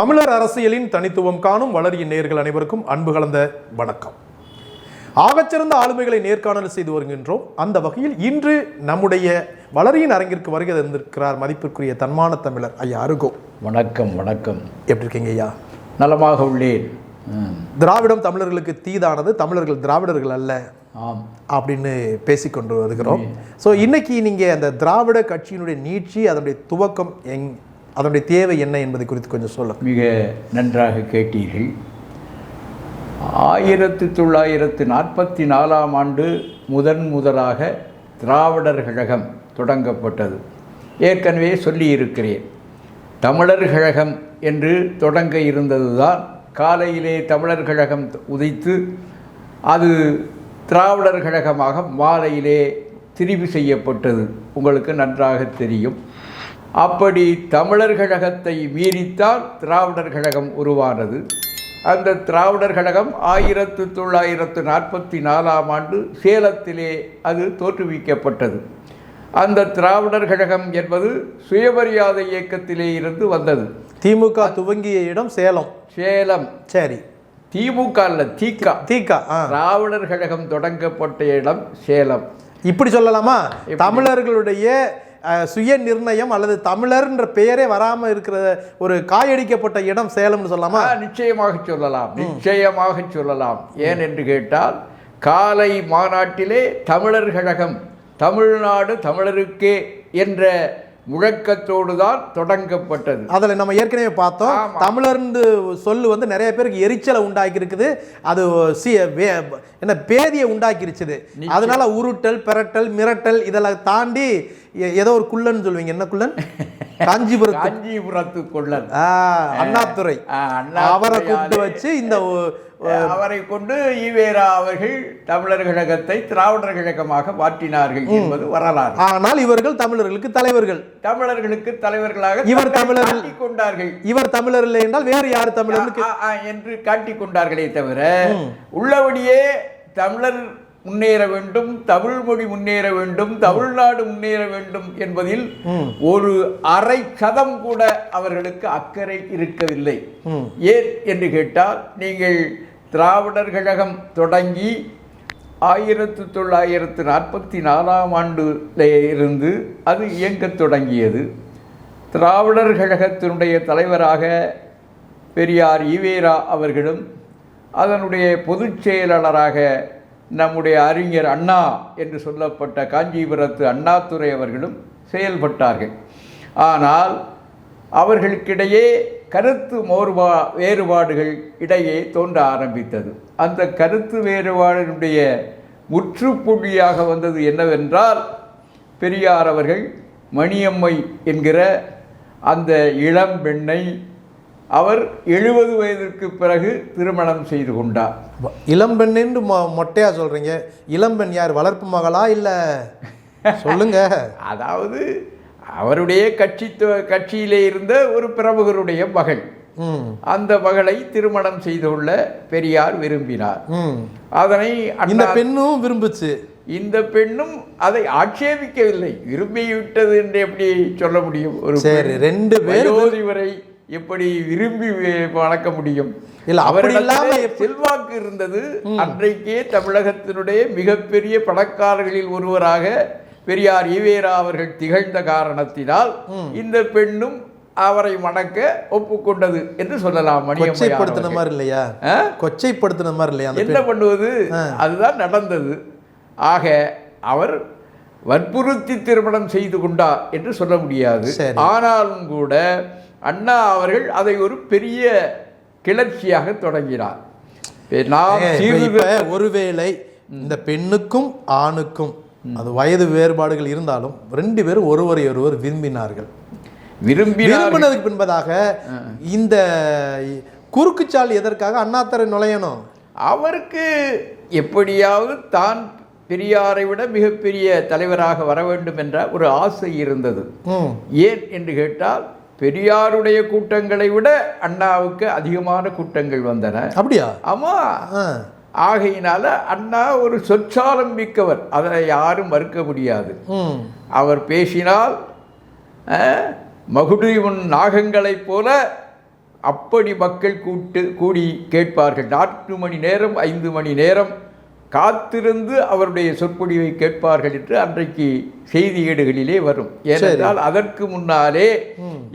தமிழர் அரசியலின் தனித்துவம் காணும் வளரியின் நேர்கள் அனைவருக்கும் அன்பு கலந்த வணக்கம். ஆகச்சிறந்த ஆளுமைகளை நேர்காணல் செய்து வருகின்றோம். அந்த வகையில் இன்று நம்முடைய வளரியின் அரங்கிற்கு வருகை தந்திருக்கிறார் மதிப்பிற்குரிய தன்மான தமிழர் ஐயா அருகோ. வணக்கம் வணக்கம். எப்படி இருக்கீங்க ஐயா? நலமாக உள்ளேன். திராவிடம் தமிழர்களுக்கு தீதானது தமிழர்கள் திராவிடர்கள் அல்ல ஆம். அப்படின்னு பேசிக்கொண்டு வருகிறோம். ஸோ இன்னைக்கு நீங்கள் அந்த திராவிட கட்சியினுடைய நீட்சி அதனுடைய துவக்கம் எங் அதனுடைய தேவை என்ன என்பதை குறித்து கொஞ்சம் சொல்ல மிக நன்றாக கேட்டீர்கள். ஆயிரத்தி தொள்ளாயிரத்து நாற்பத்தி நாலாம் ஆண்டு முதன் முதலாக திராவிடர் கழகம் தொடங்கப்பட்டது. ஏற்கனவே சொல்லியிருக்கிறேன். தமிழர் கழகம் என்று தொடங்க இருந்ததுதான் காலையிலே தமிழர் கழகம் உதைத்து அது திராவிடர் கழகமாக மாலையிலே திரிவு செய்யப்பட்டது. உங்களுக்கு நன்றாக தெரியும். அப்படி தமிழர் கழகத்தை மீறித்தான் திராவிடர் கழகம் உருவானது. அந்த திராவிடர் கழகம் ஆயிரத்து தொள்ளாயிரத்து நாற்பத்தி நாலாம் ஆண்டு சேலத்திலே அது தோற்றுவிக்கப்பட்டது. அந்த திராவிடர் கழகம் என்பது சுயமரியாதை இயக்கத்திலே இருந்து வந்தது. திமுக துவங்கிய இடம் சேலம். சேலம். சரி. திமுக அல்ல தீகா. தீகா திராவிடர் கழகம் தொடங்கப்பட்ட இடம் சேலம். இப்படி சொல்லலாமா? தமிழர்களுடைய சுய நிர்ணயம் அல்லது தமிழர்ன்ற பெயரே வராம இருக்கிற ஒரு காயடிக்கப்பட்ட இடம் சேலம்னு சொல்லலாமா? நிச்சயமாக சொல்லலாம். நிச்சயமாக சொல்லலாம். ஏன் என்று கேட்டால் காலை மாநாட்டிலே தமிழர் கழகம் தமிழ்நாடு தமிழருக்கே என்ற முழக்கத்தோடு தான் தொடங்கப்பட்டது. அதில் நம்ம ஏற்கனவே பார்த்தோம். தமிழர்னு சொல்லு வந்து நிறைய பேருக்கு எரிச்சலை உண்டாக்கி இருக்குது அது சி என்ன பேதியை உண்டாக்கிருச்சுது. அதனால உருட்டல் பிரட்டல் மிரட்டல் இதெல்லாம் தாண்டி ஏதோ ஒரு குள்ளன்னு சொல்லுவீங்க. என்ன குள்ளன்? காஞ்சிபுரத்து. காஞ்சிபுரத்து கொள்ளன். அண்ணாதுரையாலே அவரை கூப்பிட்டு வச்சு இந்த அவரை கொண்டு ஈவேரா அவர்கள் தமிழர் கழகத்தை திராவிடர் கழகமாக மாற்றினார்கள் என்பது வரலாறு. ஆனால் இவர்கள் தமிழர்களுக்கு தலைவர்கள். தமிழர்களுக்கு தலைவர்களாக இவர். காட்டிக் கொண்டார்கள். இவர் தமிழர் இல்லை என்றால் வேறு யார் ஆ, என்று காட்டிக் கொண்டார்களே தவிர உள்ளபடியே தமிழர் முன்னேற வேண்டும் தமிழ் மொழி முன்னேற வேண்டும் தமிழ்நாடு முன்னேற வேண்டும் என்பதில் ஒரு அரை சதம் கூட அவர்களுக்கு அக்கறை இருக்கவில்லை. ஏன் என்று கேட்டால் நீங்கள் திராவிடர் கழகம் தொடங்கி ஆயிரத்து தொள்ளாயிரத்து நாற்பத்தி நாலாம் ஆண்டுல இருந்து அது இயங்கத் தொடங்கியது. திராவிடர் கழகத்தினுடைய தலைவராக பெரியார் ஈவேரா அவர்களும் அதனுடைய பொதுச் செயலாளராக நம்முடைய அறிஞர் அண்ணா என்று சொல்லப்பட்ட காஞ்சிபுரத்து அண்ணாதுரை அவர்களும் செயல்பட்டார்கள். ஆனால் அவர்களுக்கிடையே கருத்து மோர்வா வேறுபாடுகள் இடையே தோன்ற ஆரம்பித்தது. அந்த கருத்து வேறுபாடினுடைய முற்றுப்புள்ளியாக வந்தது என்னவென்றால் பெரியார் அவர்கள் மணியம்மை என்கிற அந்த இளம் பெண்ணை அவர் எழுபது வயதிற்கு பிறகு திருமணம் செய்து கொண்டார். இளம்பெண் என்று மொ- மொட்டையா சொல்றீங்க? இளம்பெண் யார் வளர்ப்பு மகளா இல்ல? சொல்லுங்க. அதாவது அவருடைய கட்சி கட்சியிலே இருந்த ஒரு பிரமுகருடைய மகள். அந்த மகளை திருமணம் செய்து கொள்ள பெரியார் விரும்பினார். ம். அதனை இந்த அண்ணா பெண்ணும் விரும்புச்சு. இந்த பெண்ணும் அதை ஆட்சேபிக்கவில்லை. விரும்பிவிட்டது என்று எப்படி சொல்ல முடியும்? ஒரு சரி, ரெண்டு பேரும் வயோதிபரை எப்படி விரும்பி வளர்க்க முடியும்? இல்ல, இல்லாம எப்படி- செல்வாக்கு இருந்தது. அன்றைக்கே தமிழகத்தினுடைய மிகப்பெரிய பணக்காரர்களில் ஒருவராக பெரியார் ஈவேரா அவர்கள் திகழ்ந்த காரணத்தினால் இந்த பெண்ணும் அவரை மணக்க ஒப்புக்கொண்டது என்று சொல்லலாம் கொச்சைப்படுத்தின. மாதிரி இல்லையா? கொச்சைப்படுத்தின மாதிரி இல்லையா என்ன பண்ணுவது? அதுதான் நடந்தது. ஆக அவர் வற்புறுத்தி திருமணம் செய்து கொண்டார் என்று சொல்ல முடியாது. ஆனாலும் கூட அண்ணா அவர்கள் அதை ஒரு பெரிய கிளர்ச்சியாக தொடங்கினார். நாம் ஒருவேளை இந்த பெண்ணுக்கும் ஆணுக்கும் அது வயது வேறுபாடுகள் இருந்தாலும் ரெண்டு பேரும் ஒருவரை ஒருவர் விரும்பினார்கள். விரும்பினார் விரும்பினதுக்கு பின்பதாக இந்த குறுக்குச்சால் எதற்காக அண்ணாத்தரை நுழையணும்? அவருக்கு எப்படியாவது தான் பெரியாரை விட மிகப்பெரிய தலைவராக வர வேண்டும் என்ற ஒரு ஆசை இருந்தது. ஏன் என்று கேட்டால் பெரியாருடைய கூட்டங்களை விட அண்ணாவுக்கு அதிகமான கூட்டங்கள் வந்தன. அப்படியா? ஆமா. ஆ. ஆகையினால அண்ணா ஒரு சொற்சாலம் மிக்கவர். அதை யாரும் மறுக்க முடியாது. அவர் பேசினால் மகுடி உன் நாகங்களைப் போல அப்படி மக்கள் கூட்டு கூடி கேட்பார்கள். நான்கு மணி நேரம் ஐந்து மணி நேரம் காத்திருந்து அவருடைய சொற்பொழிவை கேட்பார்கள் என்று அன்றைக்கு செய்தி ஏடுகளிலே வரும் ஏனென்றால் அதற்கு முன்னாலே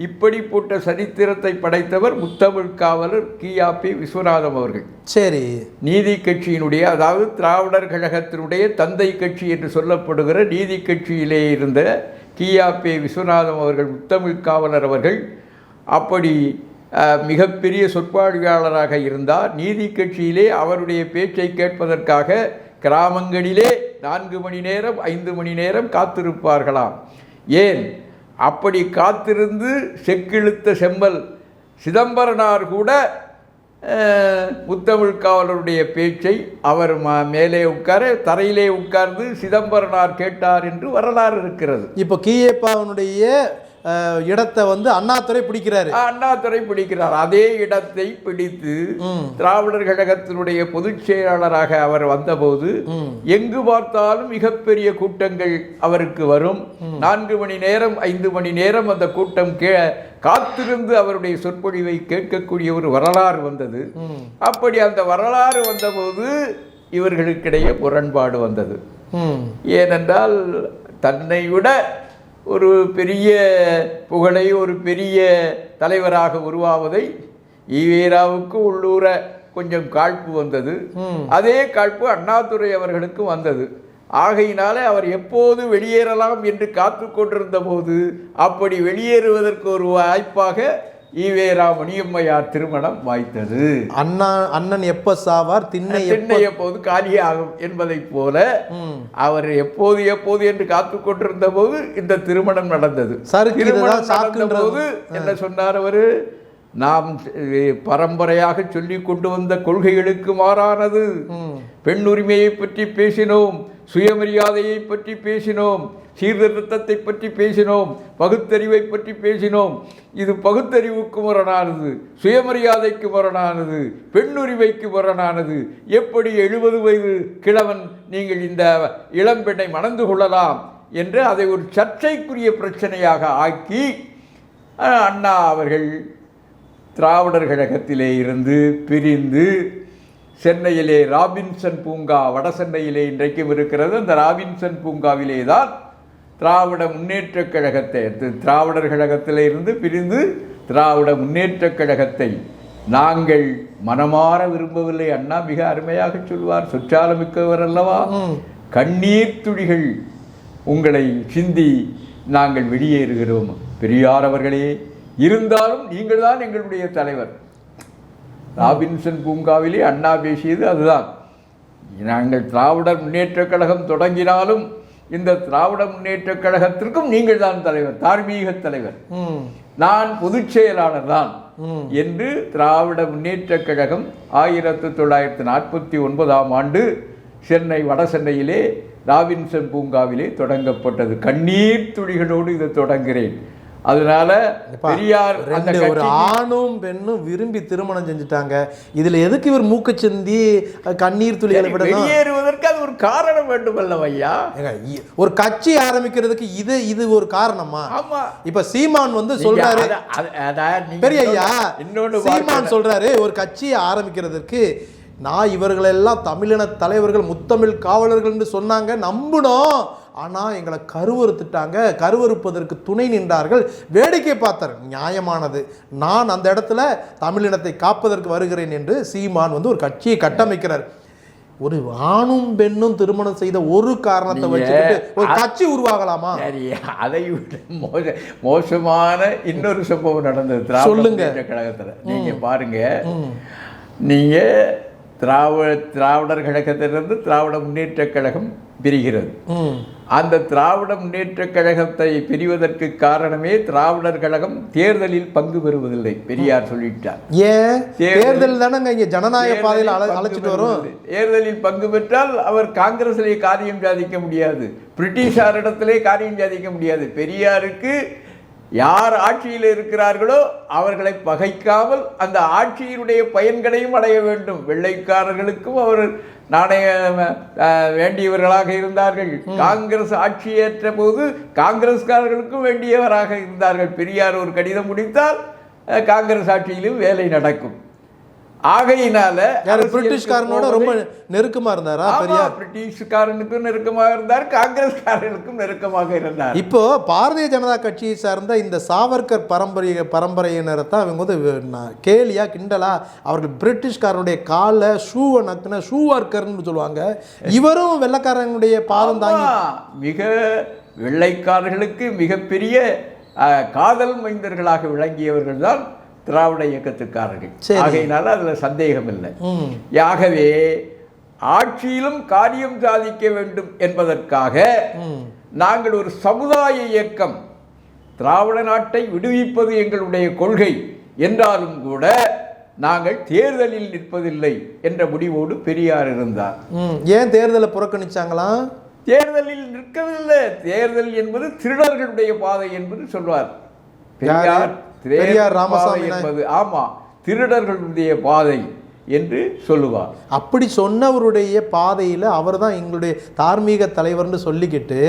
இப்படிப்பட்ட சரித்திரத்தை படைத்தவர் முத்தமிழ் காவலர் கியாபி விஸ்வநாதம் அவர்கள். சரி. நீதி கட்சியினுடைய அதாவது திராவிடர் கழகத்தினுடைய தந்தை கட்சி என்று சொல்லப்படுகிற நீதி கட்சியிலே இருந்த கியாபே விஸ்வநாதம் அவர்கள் முத்தமிழ் காவலர் அவர்கள் அப்படி மிகப்பெரிய சொற்பாடுகையாளராக இருந்தார். நீதி கட்சியிலே அவருடைய பேச்சை கேட்பதற்காக கிராமங்களிலே நான்கு மணி நேரம் ஐந்து மணி நேரம் காத்திருப்பார்களாம். ஏன்? அப்படி காத்திருந்து செக்கிழுத்த செம்மல் சிதம்பரனார் கூட அஹ், முத்தமிழ் காவலருடைய பேச்சை அவர் ம- மேலே உட்கார தரையிலே உட்கார்ந்து சிதம்பரனார் கேட்டார் என்று வரலாறு இருக்கிறது. இப்போ கீயப்பாவனுடைய இடத்தை வந்து அண்ணாதுரை பிடிக்கிறாரு. அண்ணாதுரை பிடிக்கிறார். அதே இடத்தை பிடித்து. திராவிடர் கழகத்தினுடைய பொதுச் செயலாளராக அவர் வந்தபோது எங்கு பார்த்தாலும் மிகப்பெரிய கூட்டங்கள் அவருக்கு வரும். நான்கு மணி நேரம் ஐந்து மணி நேரம் அந்த கூட்டம் கே காத்திருந்து அவருடைய சொற்பொழிவை கேட்கக்கூடிய ஒரு வரலாறு வந்தது. அப்படி அந்த வரலாறு வந்தபோது இவர்களுக்கிடையே முரண்பாடு வந்தது. ஏனென்றால் தன்னை விட ஒரு பெரிய புகழை ஒரு பெரிய தலைவராக உருவாவதை ஈவேராவுக்கு உள்ளூர கொஞ்சம் காழ்ப்பு வந்தது. அதே காழ்ப்பு அண்ணாதுரை அவர்களுக்கும் வந்தது. ஆகையினாலே அவர் எப்போது வெளியேறலாம் என்று காத்து கொண்டிருந்த போது அப்படி வெளியேறுவதற்கு ஒரு வாய்ப்பாக ஈவேரா மணியம்மையார் திருமணம் வாய்த்தது. அண்ணா அண்ணன் எப்ப சாவார்? திண்ணை திண்ணை எப்போது? காலியாகும் என்பதைப் போல. அவர் எப்போது எப்போது என்று காத்து கொண்டிருந்த போது இந்த திருமணம் நடந்தது. திருமணம் சாக்குன்றது. நடந்தபோது என்ன சொன்னார் அவரு? நாம் பரம்பரையாக சொல்லி கொண்டு வந்த கொள்கைகளுக்கு மாறானது. பெண் உரிமையை பற்றி பேசினோம். சுயமரியாதையை பற்றி பேசினோம் சீர்திருத்தத்தை பற்றி பேசினோம் பகுத்தறிவை பற்றி பேசினோம். இது பகுத்தறிவுக்கு முரணானது சுயமரியாதைக்கு முரணானது பெண்ணுரிமைக்கு முரணானது. எப்படி எழுபது வயது கிழவன் நீங்கள் இந்த இளம்பெண்ணை மணந்து கொள்ளலாம் என்று அதை ஒரு சர்ச்சைக்குரிய பிரச்சனையாக ஆக்கி அண்ணா அவர்கள் திராவிடர் கழகத்திலே இருந்து பிரிந்து சென்னையிலே ராபின்சன் பூங்கா வட சென்னையிலே இன்றைக்கும் இருக்கிறது. அந்த ராபின்சன் பூங்காவிலே தான் திராவிட முன்னேற்றக் கழகத்தை திராவிடர் கழகத்திலே இருந்து பிரிந்து திராவிட முன்னேற்றக் கழகத்தை நாங்கள் மனமாற விரும்பவில்லை அண்ணா. மிக அருமையாக சொல்வார் சொற்றாலமிக்கவர் அல்லவா? கண்ணீர் துளிகள் உங்களை சிந்தி நாங்கள் வெளியேறுகிறோம். பெரியார் அவர்களே இருந்தாலும் நீங்கள் தான் எங்களுடைய தலைவர். ராபின்சன் பூங்காவிலே அண்ணா பேசியது அதுதான். நாங்கள் திராவிடர் முன்னேற்றக் கழகம் தொடங்கினாலும் இந்த திராவிட முன்னேற்றக் கழகத்திற்கும் நீங்கள் தான் தலைவர் தார்மீக தலைவர். நான் பொதுச் செயலாளர் தான் என்று திராவிட முன்னேற்றக் கழகம் ஆயிரத்து தொள்ளாயிரத்து நாற்பத்தி ஒன்பதாம் ஆண்டு சென்னை வட சென்னையிலே ராபின்சன் பூங்காவிலே தொடங்கப்பட்டது. கண்ணீர் துளிகளோடு இதை தொடங்குகிறேன். அதனால பெரியார் ரெண்டு ஒரு ஆணும் பெண்ணும் விரும்பி திருமணம் செஞ்சுட்டாங்க. இதுல எதுக்கு இவர் மூக்கு சிந்தி அஹ், கண்ணீர் துளிகளை வெளியேறுவதற்கு அது ஒரு காரணம் வேண்டும் ஐயா. ஒரு கட்சி ஆரம்பிக்கிறதுக்கு இது இது ஒரு காரணமா? ஆமா. இப்ப சீமான் வந்து சொல்றாரு பெரிய ஐயா இன்னொன்னு சீமான். சொல்றாரு ஒரு கட்சியை ஆரம்பிக்கிறதுக்கு நான் இவர்களெல்லாம் தமிழின தலைவர்கள் முத்தமிழ் காவலர்கள்னு சொன்னாங்க நம்பினோம். ஆனா எங்களை கருவறுத்துட்டாங்க கருவறுப்பதற்கு துணை நின்றார்கள். வேடிக்கை பார்த்தார் நியாயமானது. நான் அந்த இடத்துல தமிழினத்தை காப்பதற்கு வருகிறேன் என்று சீமான் வந்து ஒரு கட்சியை கட்டமைக்கிறார். ஒரு ஆணும் பெண்ணும் திருமணம் செய்த ஒரு காரணத்தை வச்சுக்கிட்டு ஒரு கட்சி உருவாகலாமா? அதை விட மோச மோசமான இன்னொரு சம்பவம் நடந்தது. சொல்லுங்க. கழகத்துல. நீங்க பாருங்க. நீங்க திராவிட திராவிடர் கழகத்திலிருந்து திராவிட முன்னேற்ற கழகம் பிரிகிறது. அந்த திராவிட முன்னேற்ற கழகத்தை பிரிவதற்கு காரணமே திராவிடர் கழகம் தேர்தலில் பங்கு பெறுவதில்லை பெரியார் சொல்லிட்டார். ஏன்? தேர்தல் தானங்க இங்க ஜனநாயக பாதையில் அழைச்சிட்டு வரும். தேர்தலில் பங்கு பெற்றால் அவர் காங்கிரஸிலே காரியம் சாதிக்க முடியாது. பிரிட்டிஷாரிடத்திலே காரியம் சாதிக்க முடியாது. பெரியாருக்கு யார் ஆட்சியில் இருக்கிறார்களோ அவர்களை பகைக்காமல் அந்த ஆட்சியினுடைய பயன்களையும் அடைய வேண்டும். வெள்ளைக்காரர்களுக்கும் அவர் நாணய வேண்டியவர்களாக இருந்தார்கள். காங்கிரஸ் ஆட்சியேற்ற போது காங்கிரஸ்காரர்களுக்கும் வேண்டியவராக இருந்தார்கள். பெரியார் ஒரு கடிதம் முடித்தால் காங்கிரஸ் ஆட்சியிலும் வேலை நடக்கும். ஆகையினால பிரிட்டிஷ்காரனோட ரொம்ப நெருக்கமா இருந்தாரா ஆமா, பெரியார்? பிரிட்டிஷ்காரனுக்கும் நெருக்கமாக இருந்தார் காங்கிரஸ்காரனுக்கும் நெருக்கமாக இருந்தார். இப்போ பாரதிய ஜனதா கட்சியை சார்ந்த இந்த சாவர்கர் பரம்பரை பரம்பரையினரை தான் இவங்க வந்து கேலியா கிண்டலா அவர்கள் பிரிட்டிஷ்காரனுடைய காலை ஷூவை நக்குன ஷூ சொல்லுவாங்க. இவரும் வெள்ளக்காரனுடைய பாதம் தாங்கி மிக வெள்ளைக்காரர்களுக்கு மிகப்பெரிய காதல் மைந்தர்களாக விளங்கியவர்கள் தான் திராவிட இயக்கத்துக்காரர்கள். ஆகையினால அதுல சந்தேகம் இல்லை ஆகவே ஆட்சியிலும் காரியம் சாதிக்க வேண்டும் என்பதற்காக நாங்கள் ஒரு சமுதாய இயக்கம் திராவிட நாட்டை விடுவிப்பது எங்களுடைய கொள்கை என்றாலும் கூட நாங்கள் தேர்தலில் நிற்பதில்லை என்ற முடிவோடு பெரியார் இருந்தார். ஏன் தேர்தலை புறக்கணிச்சாங்களாம் தேர்தலில் நிற்கவில்லை. தேர்தல் என்பது திருடர்களுடைய பாதை என்பது சொல்வார். பெரியார் பெரியார் ராமசாமி என்பது ஆமா திருடர்களுடைய பாதை என்று சொல்லுவார். அப்படி சொன்னவருடைய பாதையில் அவர் தான் எங்களுடைய தார்மீக தலைவர்னு சொல்லிக்கிட்டு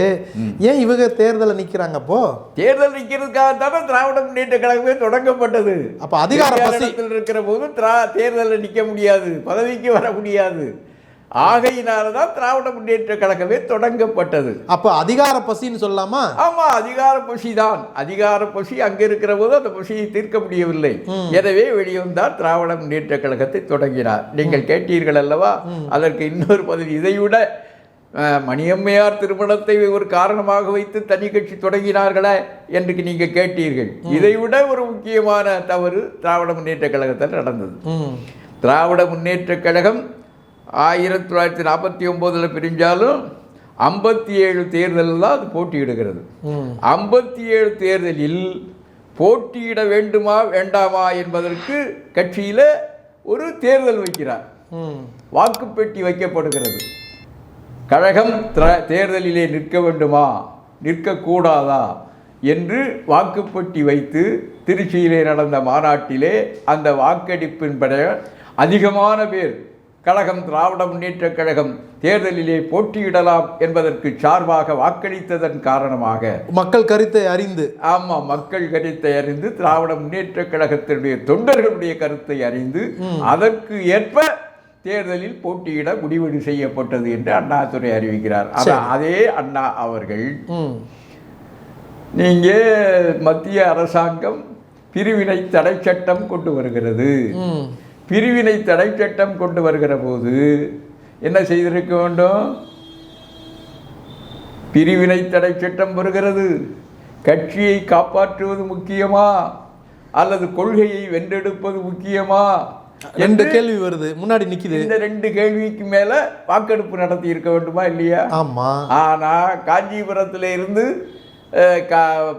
ஏன் இவங்க தேர்தலை நிற்கிறாங்க அப்போ? தேர்தல் நிற்கிறதுக்காக தானே திராவிட முன்னேற்ற கழகமே தொடங்கப்பட்டது. அப்ப அதிகார பெரியார் பசி. இடத்தில் இருக்கிற போது திரா தேர்தலில் நிற்க முடியாது பதவிக்கு வர முடியாது. ஆகையினால தான் திராவிட முன்னேற்ற கழகமே தொடங்கப்பட்டது. அப்போ அதிகார பசின்னு சொல்லலாமா? ஆமா அதிகார பசி தான் அதிகார பசி அங்க இருக்கிற போது அந்த பசியை தீர்க்க முடியவில்லை. எனவே வெளியே வந்தார் திராவிட முன்னேற்ற கழகத்தை தொடங்கினார். நீங்கள் கேட்டீர்கள் அல்லவா? அதற்கு இன்னொரு பதவி இதைவிட மணியம்மையார் திருமணத்தை ஒரு காரணமாக வைத்து தனி கட்சி தொடங்கினார்களே என்று நீங்க கேட்டீர்கள். இதைவிட ஒரு முக்கியமான தவறு திராவிட முன்னேற்ற கழகத்தில் நடந்தது. திராவிட முன்னேற்ற கழகம் ஆயிரத்தி தொள்ளாயிரத்தி நாற்பத்தி ஒம்போதில் பிரிஞ்சாலும் ஐம்பத்தி ஏழு தேர்தலில் தான் அது போட்டியிடுகிறது. ஐம்பத்தி ஏழு தேர்தலில் போட்டியிட வேண்டுமா வேண்டாமா என்பதற்கு கட்சியில் ஒரு தேர்தல் வைக்கிறார். வாக்குப்பெட்டி வைக்கப்படுகிறது. கழகம் திர- தேர்தலிலே நிற்க வேண்டுமா நிற்கக்கூடாதா என்று வாக்குப்பெட்டி வைத்து திருச்சியிலே நடந்த மாநாட்டிலே அந்த வாக்கெடுப்பின்பட அதிகமான பேர் கழகம் திராவிட முன்னேற்றக் கழகம் தேர்தலிலே போட்டியிடலாம் என்பதற்கு சார்பாக வாக்களித்ததன் காரணமாக மக்கள் கருத்தை அறிந்து. ஆமா மக்கள் கருத்தை அறிந்து திராவிட முன்னேற்ற கழகத்தினுடைய தொண்டர்களுடைய கருத்தை அறிந்து அதற்கு ஏற்ப தேர்தலில் போட்டியிட முடிவு செய்யப்பட்டது என்று அண்ணாதுரை அறிவிக்கிறார். ஆனா அதே அண்ணா அவர்கள் ம். நீங்க மத்திய அரசாங்கம் பிரிவினை தடை சட்டம் கொண்டு வருகிறது. பிரிவினை தடை சட்டம் கொண்டு வருகிற போது என்ன செய்திருக்க வேண்டும்? பிரிவினை தடை சட்டம் வருகிறது. கட்சியை காப்பாற்றுவது முக்கியமா? அல்லது கொள்கையை வென்றெடுப்பது முக்கியமா? ரெண்டு கேள்வி வருது. முன்னாடி நிக்குது. இந்த ரெண்டு கேள்விக்கு மேல வாக்கெடுப்பு நடத்தி இருக்க வேண்டுமா இல்லையா? ஆமா. ஆனா காஞ்சிபுரத்துல இருந்து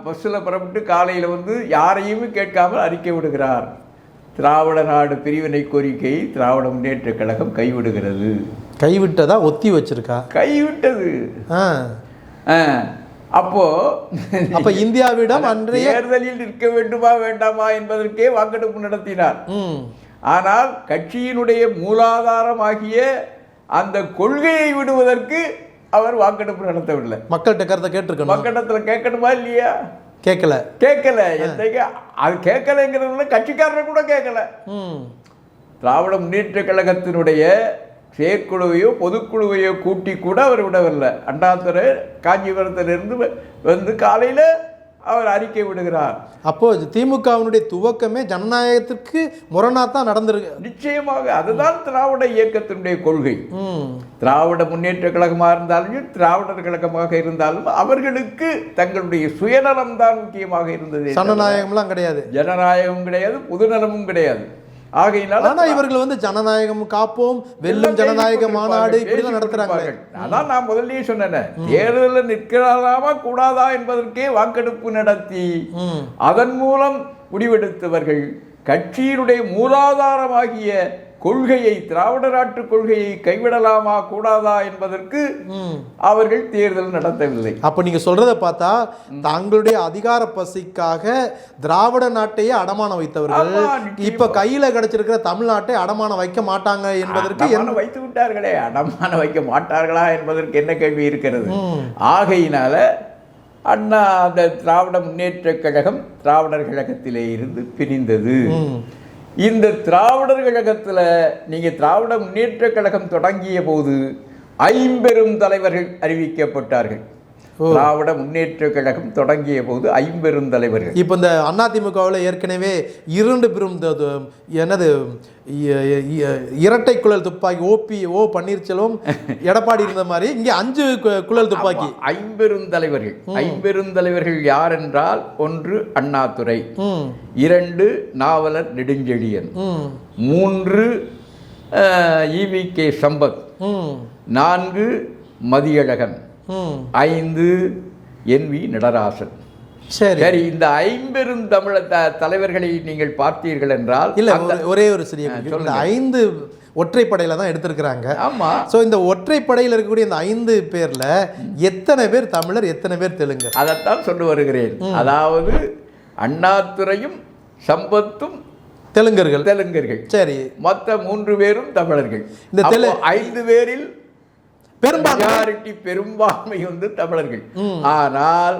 பஸ்ஸில் புறப்பட்டு காலையில் வந்து யாரையுமே கேட்காமல் அறிக்கை விடுகிறார். திராவிட நாடு பிரிவினை கோரிக்கை திராவிட முன்னேற்ற கழகம் கைவிடுகிறது. கைவிட்டதா ஒத்தி வச்சிருக்கா? கைவிட்டது. அப்போ அப்ப இந்தியாவிடம் அன்றைய தேர்தலில் நிற்க வேண்டுமா வேண்டாமா என்பதற்கே வாக்கெடுப்பு நடத்தினார். ஆனால் கட்சியினுடைய மூலாதாரமாகிய அந்த கொள்கையை விடுவதற்கு அவர் வாக்கெடுப்பு நடத்தவில்லை. மக்கள்கிட்ட கருத்தை கேட்டிருக்கணும். மக்களிடத்தில் கேட்கணுமா இல்லையா? கேட்கல கேட்கல எந்த அது கேட்கலைங்கிறதுல கட்சிக்காரர் கூட கேட்கல ம். திராவிட முன்னேற்ற கழகத்தினுடைய செயற்குழுவையோ பொதுக்குழுவையோ கூட்டி கூட அவர் விடவில்லை. அண்ணாதுரை காஞ்சிபுரத்திலிருந்து வந்து காலையில் அவர் அறிக்கை விடுகிறார். அப்போ திமுகவினுடைய துவக்கமே ஜனநாயகத்திற்கு முரணா தான் நடந்திருக்கு நிச்சயமாக அதுதான் திராவிட இயக்கத்தினுடைய கொள்கை. திராவிட முன்னேற்ற கழகமாக இருந்தாலும் திராவிடர் கழகமாக இருந்தாலும் அவர்களுக்கு தங்களுடைய சுயநலம் தான் முக்கியமாக இருந்தது ஜனநாயகம்லாம் கிடையாது. ஜனநாயகம் கிடையாது பொதுநலமும் கிடையாது. ஆகையினால ஆனா இவர்கள் வந்து ஜனநாயகம் காப்போம் வெல்லும் ஜனநாயக மாநாடு இப்படிலாம் நடத்துறாங்களே. அதான் நான் முதல்லயே சொன்னேன் தேர்தலில் நிற்கலாமா கூடாதா என்பதற்கே வாக்கெடுப்பு நடத்தி அதன் மூலம் முடிவெடுத்தவர்கள் கட்சியினுடைய மூலாதாரமாகிய கொள்கையை திராவிட நாட்டு கொள்கையை கைவிடலாமா கூடாதா என்பதற்கு அவர்கள் தேர்தல் நடத்தவில்லை அப்ப நீங்க சொல்றத பார்த்தா தங்களுடைய அதிகார பசிக்காக திராவிட நாட்டையே அடமானம் வைத்தவர்கள். இப்ப கையில கிடைச்சிருக்கிற தமிழ்நாட்டை அடமானம் வைக்க மாட்டாங்க என்பதற்கு அடமானம் வைத்து விட்டார்களே அடமான வைக்க மாட்டார்களா என்பதற்கு என்ன கேள்வி இருக்கிறது. ஆகையினால அண்ணா அந்த திராவிட முன்னேற்றக் கழகம் திராவிடர் கழகத்திலே இருந்து பிரிந்தது. இந்த திராவிடர் கழகத்தில் நீங்கள் திராவிட முன்னேற்ற கழகம் தொடங்கிய போது ஐம்பெரும் தலைவர்கள் அறிவிக்கப்பட்டார்கள். திராவிட முன்னேற்றக் கழகம் தொடங்கிய போது ஐம்பெரும் தலைவர்கள். இப்போ இந்த அதிமுகவில் ஏற்கனவே இரண்டு பெரும் என்னது இரட்டை குழல் துப்பாக்கி ஓபி ஓ பன்னீர்செல்வம் எடப்பாடி இருந்த மாதிரி இங்கே அஞ்சு குழல் துப்பாக்கி. ஐம்பெரும் தலைவர்கள். ஐம்பெரும் தலைவர்கள் யார் என்றால் ஒன்று அண்ணாதுரை இரண்டு நாவலர் நெடுஞ்செழியன் மூன்று ஈவி கே சம்பத் நான்கு மதியழகன். ஐந்து என் வி நடராசன். சரி. சரி இந்த ஐம்பெரும் தமிழ த- தலைவர்களை நீங்கள் பார்த்தீர்கள் என்றால் இல்ல ஒரு- ஒரே சிறிய ஐந்து ஒற்றைப்படையில தான் எடுத்திருக்கிறாங்க. ஆமா. ஸோ இந்த ஒற்றைப்படையில் இருக்கக்கூடிய இந்த ஐந்து பேர்ல எத்தனை பேர் தமிழர் எத்தனை பேர் தெலுங்கர்? அதைத்தான் சொல்ல வருகிறேன். அதாவது அண்ணாதுரையும் சம்பத்தும் தெலுங்கர்கள். தெலுங்கர்கள். சரி. மொத்த மூன்று பேரும் தமிழர்கள். இந்த தெலு- ஐந்து பேரில் பெரும்பான்மை. பெரும்பான்மை வந்து தமிழர்கள். ஆனால்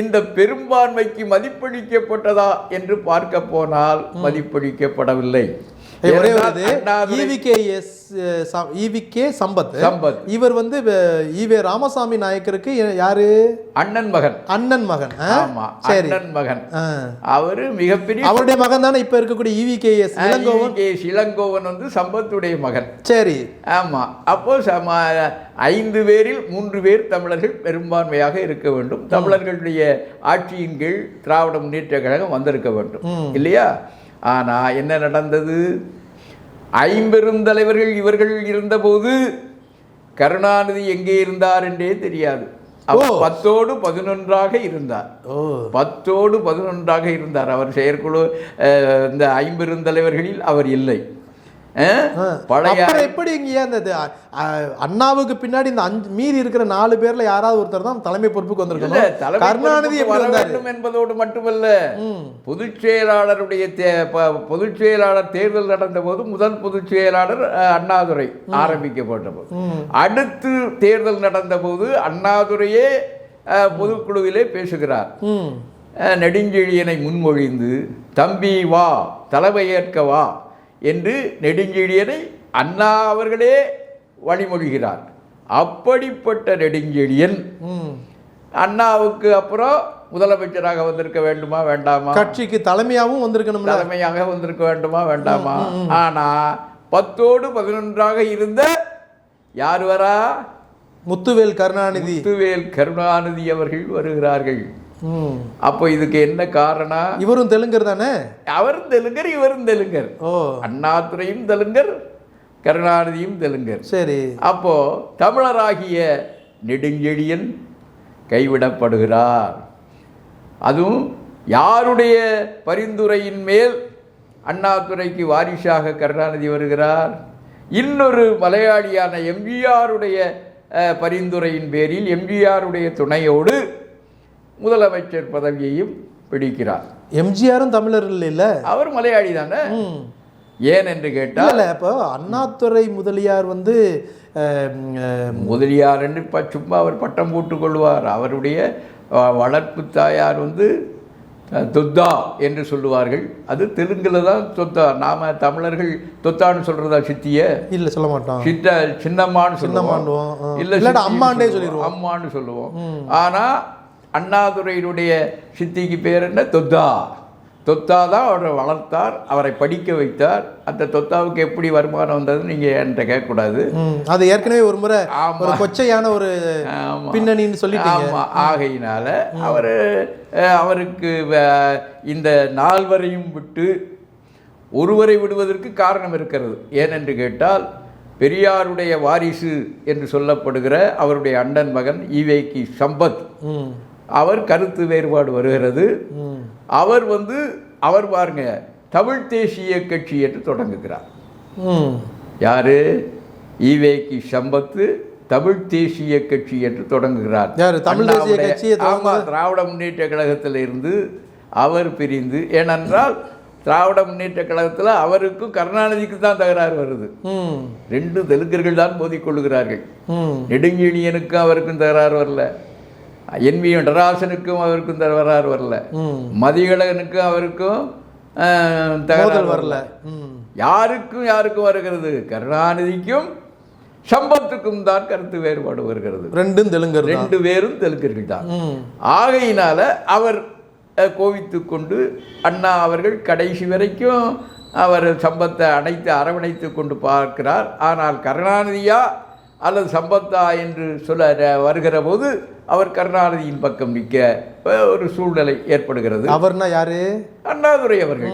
இந்த பெரும்பான்மைக்கு மதிப்பளிக்கப்பட்டதா என்று பார்க்க போனால் மதிப்பளிக்கப்படவில்லை. ஒரே ஒரு ஏனென்றால் இது Annadurai EVK S EVK Sampath. Sampath. இவர் வந்து ஈவே ராமசாமி நாயக்கருக்கு யாரு? அண்ணன் மகன். அண்ணன் மகன்? ஆமா சரி. அண்ணன் மகன். அவரு மிகப்பெரிய அவருடைய மகன் தானே இப்ப இருக்கக்கூடிய ஈவிகே எஸ் இளங்கோவன்? இளங்கோவன் வந்து சம்பத்துடைய மகன். சரி. ஆமா அப்போ ஐந்து பேரில் மூன்று பேர் தமிழர்கள் பெரும்பான்மையாக இருக்க வேண்டும். தமிழர்களுடைய ஆட்சியின் கீழ் திராவிட முன்னேற்ற கழகம் வந்திருக்க வேண்டும். இல்லையா? ஆனா என்ன நடந்தது? ஐம்பெரும் தலைவர்கள் இவர்கள் இருந்தபோது கருணாநிதி எங்கே இருந்தார் என்றே தெரியாது. அவர் பத்தோடு பதினொன்றாக இருந்தார். ஓ. பத்தோடு பதினொன்றாக இருந்தார். அவர் செயற்குழு இந்த ஐம்பெருந்தலைவர்களில் அவர் இல்லை. பழைய எப்படி இங்க அந்த அண்ணாவுக்கு பின்னாடி இந்த அஞ்சு மீதி இருக்கிற நாலு பேர்ல யாராவது ஒருத்தர் தான் தலைமை பொறுப்புக்கு தலைமை கருணாநிதி வேண்டும் என்பதோடு மட்டுமல்ல. பொதுச் செயலாளருடைய பொதுச் செயலாளர் தேர்தல் நடந்த போது முதல் பொதுச் செயலாளர் அண்ணாதுரை ஆரம்பிக்கப்பட்ட போது அடுத்து தேர்தல் நடந்த போது அண்ணாதுரையே பொதுக்குழுவிலே பேசுகிறார். நெடுஞ்செழியனை முன்மொழிந்து தம்பி வா தலைமையேற்க வா என்று நெடுஞ்செழியனை அண்ணா அவர்களே வழிமொழிகிறார். அப்படிப்பட்ட நெடுஞ்செழியன் அண்ணாவுக்கு அப்புறம் முதலமைச்சராக வந்திருக்க வேண்டுமா வேண்டாமா? கட்சிக்கு தலைமையாவும் வந்திருக்கணும்ல. தலைமையாக வந்திருக்க வேண்டுமா வேண்டாமா? ஆனா பத்தோடு பதினொன்றாக இருந்த யார் வரா? முத்துவேல் கருணாநிதி. முத்துவேல் கருணாநிதி அவர்கள் வருகிறார்கள். அப்போ இதுக்கு என்ன காரணம்? இவரும் தெலுங்கர் தானே? அவரும் தெலுங்கர் இவரும் தெலுங்கர். ஓ. அண்ணாதுரையும் தெலுங்கர் கருணாநிதியும் தெலுங்கர். சரி. அப்போ தமிழராகிய நெடுஞ்செழியன் கைவிடப்படுகிறார். அதுவும் யாருடைய பரிந்துரையின் மேல் அண்ணாதுரைக்கு வாரிசாக கருணாநிதி வருகிறார்? இன்னொரு மலையாளியான எம்ஜிஆருடைய பரிந்துரையின் பேரில் எம்ஜிஆருடைய துணையோடு முதலமைச்சர் பதவியையும் பிடிக்கிறார். எம்ஜிஆரும் தமிழர் இல்ல அவர் மலையாளி தானே? ஏன் என்று கேட்டால் இல்ல இப்போ அண்ணாதுரை முதலியார் வந்து முதலியார் என்று ப சும்மா அவர் பட்டம் போட்டுக் கொள்வார். அவருடைய வளர்ப்பு தாயார் வந்து தொத்தா என்று சொல்லுவார்கள். அது தெலுங்குல தான் தொத்தா. நாம தமிழர்கள் தொத்தான்னு சொல்றதா சித்திய? இல்ல சொல்ல மாட்டோம். சித்த சின்னம்மான்னு. சொல்லுவோம். இல்ல அம்மாண்டே. சொல்லிடுவோம். அம்மான்னு சொல்லுவோம். ஆனா அண்ணாதுரையினுடைய சித்திக்கு பேர் என்ன? தொத்தா. தொத்தா தான் அவரை வளர்த்தார் அவரை படிக்க வைத்தார். அந்த தொத்தாவுக்கு எப்படி வருமானம் வந்தது நீங்க என்கிட்ட கேட்கக்கூடாது. அது ஏற்கனவே ஒரு முறை. ஒரு கொச்சையான ஒரு. பின்னணின்னு சொல்லிட்டீங்க. ஆமா. ஆகையினால அவர் அவருக்கு இந்த நால்வரையும் விட்டு ஒருவரை விடுவதற்கு காரணம் இருக்கிறது. ஏனென்று கேட்டால் பெரியாருடைய வாரிசு என்று சொல்லப்படுகிற அவருடைய அண்ணன் மகன் ஈவேக்கி சம்பத். அவர் கருத்து வேறுபாடு வருகிறது. அவர் வந்து அவர் பாருங்க தமிழ் தேசிய கட்சி என்று தொடங்குகிறார். யாரு? ஈவேக்கி சம்பத்து தமிழ் தேசிய கட்சி என்று தொடங்குகிறார். யாரு? தமிழ் தேசிய தொடங்குவது? திராவிட முன்னேற்ற கழகத்தில் இருந்து அவர் பிரிந்து ஏனென்றால் திராவிட முன்னேற்ற கழகத்தில் அவருக்கும் கருணாநிதிக்கு தான் தகராறு வருது. ரெண்டு தெலுங்கர்கள் தான் மோதிக்கொள்கிறார்கள் ம். நெடுஞ்செழியனுக்கும் அவருக்கும் தகராறு வரல. என் வி நடராசனுக்கும் அவருக்கும் தகராறு வரல. ம். மதியழகனுக்கும் அவருக்கும் தகராறு வரல. யாருக்கும் யாருக்கும் வருகிறது? கருணாநிதிக்கும் சம்பத்துக்கும் தான் கருத்து வேறுபாடு வருகிறது. ரெண்டும் தெலுங்கர் ரெண்டு பேரும் தெலுங்கர்கள் தான். ஆகையினால அவர் கோபித்துக் கொண்டு அண்ணா அவர்கள் கடைசி வரைக்கும் அவர் சம்பத்தை அணைத்து அரவணைத்து கொண்டு பார்க்கிறார். ஆனால் கருணாநிதியா அல்லது சம்பத்தா என்று சொல்ல வருகிற போது அவர் கருணாநிதியின் பக்கம் நிற்க அஹ், ஒரு சூழ்நிலை ஏற்படுகிறது. அவர்னா யாரு? அண்ணாதுரை அவர்கள்.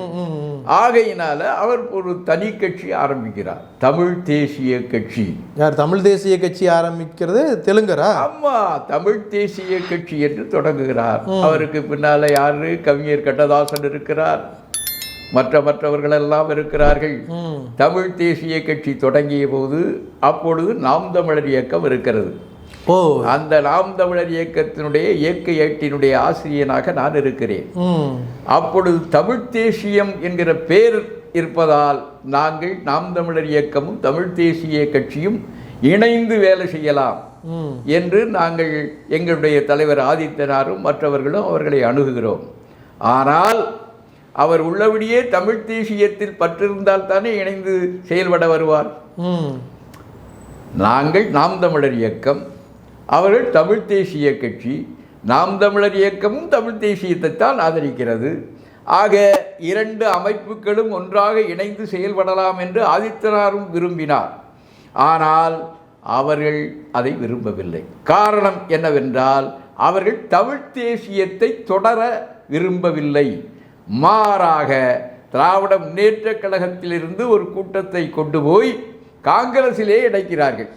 ஆகையினால அவர் ஒரு தனி கட்சி ஆரம்பிக்கிறார். தமிழ் தேசிய கட்சி. யார் தமிழ் தேசிய கட்சி ஆரம்பிக்கிறது தெலுங்கரா? ஆமா தமிழ் தேசிய கட்சி என்று தொடங்குகிறார். அவருக்கு பின்னால யாரு? கவிஞர் கண்ணதாசன் இருக்கிறார். மற்ற மற்றவர்கள் எல்லாம் இருக்கிறார்கள். தமிழ் தேசிய கட்சி தொடங்கிய போது அப்பொழுது நாம் தமிழர் இயக்கம் இருக்கிறது. ஓ. அந்த நாம் தமிழர் இயக்கத்தினுடைய இயக்க ஏட்டினுடைய ஆசிரியனாக நான் இருக்கிறேன். அப்பொழுது தமிழ் தேசியம் என்கிற பேர் இருப்பதால் நாங்கள் நாம் தமிழர் இயக்கமும் தமிழ் தேசிய கட்சியும் இணைந்து வேலை செய்யலாம் என்று நாங்கள் எங்களுடைய தலைவர் ஆதித்தனாரும் மற்றவர்களும் அவர்களை அணுகுகிறோம். ஆனால் அவர் உள்ளபடியே தமிழ் தேசியத்தில் பற்றிருந்தால் தானே இணைந்து செயல்பட வருவார். நாங்கள் நாம் தமிழர் இயக்கம் அவர்கள் தமிழ் தேசிய கட்சி நாம் தமிழர் இயக்கமும் தமிழ் தேசியத்தை தான் ஆதரிக்கிறது. ஆக இரண்டு அமைப்புகளும் ஒன்றாக இணைந்து செயல்படலாம் என்று ஆதித்தனாரும் விரும்பினார். ஆனால் அவர்கள் அதை விரும்பவில்லை. காரணம் என்னவென்றால் அவர்கள் தமிழ் தேசியத்தை தொடர விரும்பவில்லை. மாறாக திராவிட முன்னேற்றக் கழகத்திலிருந்து ஒரு கூட்டத்தை கொண்டு போய் காங்கிரஸிலே இணைக்கிறார்கள்.